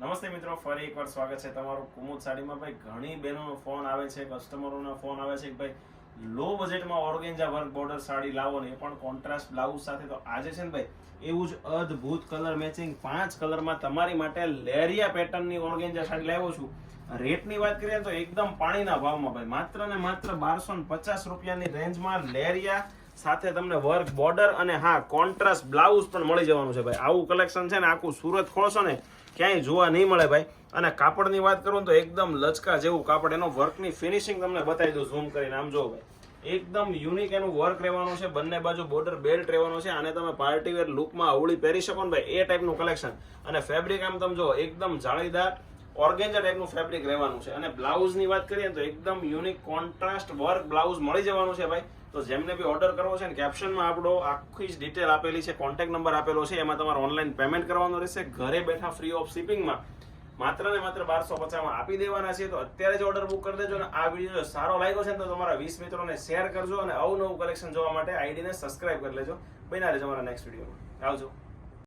નમસ્તે મિત્રો, ફરી એકવાર સ્વાગત છે તમારું કુમુદ સાડીમાં. ભાઈ, ઘણી બહેનોનો ફોન આવે છે કસ્ટમરોના ફોન આવે છે કે ભાઈ લો બજેટમાં ઓર્ગેન્જા વર્ક બોર્ડર સાડી લાવો ને એ પણ કોન્ટ્રાસ્ટ બ્લાઉઝ સાથે તો આજે છે ને ભાઈ, એવું જ અદ્ભુત કલર મેચિંગ પાંચ કલરમાં તમારી માટે લેરિયા પેટર્નની ઓર્ગેન્જા સાડી લાવ્યો છું. રેટની વાત કરીએ તો એકદમ પાણીના ભાવમાં ભાઈ, માત્ર ને માત્ર બારસો ને પચાસ રૂપિયાની રેન્જમાં લેરિયા સાથે તમને વર્ક, બોર્ડર અને હા કોન્ટ્રાસ્ટ બ્લાઉઝ પણ મળી જવાનું છે ભાઈ. આવું કલેક્શન છે ને આખું સુરત ખોલશો ને, ક્યાંય જોવા નહીં મળે ભાઈ. અને કાપડની વાત કરું તો એકદમ લચકા જેવું કાપડ, એનો વર્કની ફિનિશિંગ તમને બતાવી દઉં ઝૂમ કરીને, આમ જો ભાઈ. એકદમ યુનિક એનું વર્ક રહેવાનું છે, બંને બાજુ બોર્ડર બેલ્ટ રહેવાનો છે, આને તમે પાર્ટી વેર લુકમાં અવળી પહેરી શકો ને ભાઈ, એ ટાઈપનું કલેક્શન અને ફેબ્રિક આમ તમે જો એકદમ જાળીદાર ઓર્ગેન્જા ટાઈપનું ફેબ્રિક રહેવાનું છે. અને બ્લાઉઝની વાત કરીએ તો એકદમ યુનિક કોન્ટ્રાસ્ટ વર્ક બ્લાઉઝ મળી જવાનું છે ભાઈ. તો જેમને બી ઓર્ડર કરવો છે ને કેપ્શનમાં આપણો આખી જ ડિટેલ આપેલી છે કોન્ટેક્ટ નંબર આપેલો છે, એમાં તમારે ઓનલાઈન પેમેન્ટ કરવાનું રહેશે. ઘરે બેઠા ફ્રી ઓફ શિપિંગમાં માત્ર ને માત્ર બારસો પચાસમાં આપી દેવાના છે. તો અત્યારે જ ઓર્ડર બુક કરી દેજો અને આ વીડિયો સારો લાગ્યો છે તો તમારા વીસ મિત્રોને શેર કરજો અને અવનવું કલેક્શન જોવા માટે આઈડીને સબસ્ક્રાઇબ કરી લેજો. બન્યા રહેજો અમારા નેક્સ્ટ વિડીયોમાં આવજો.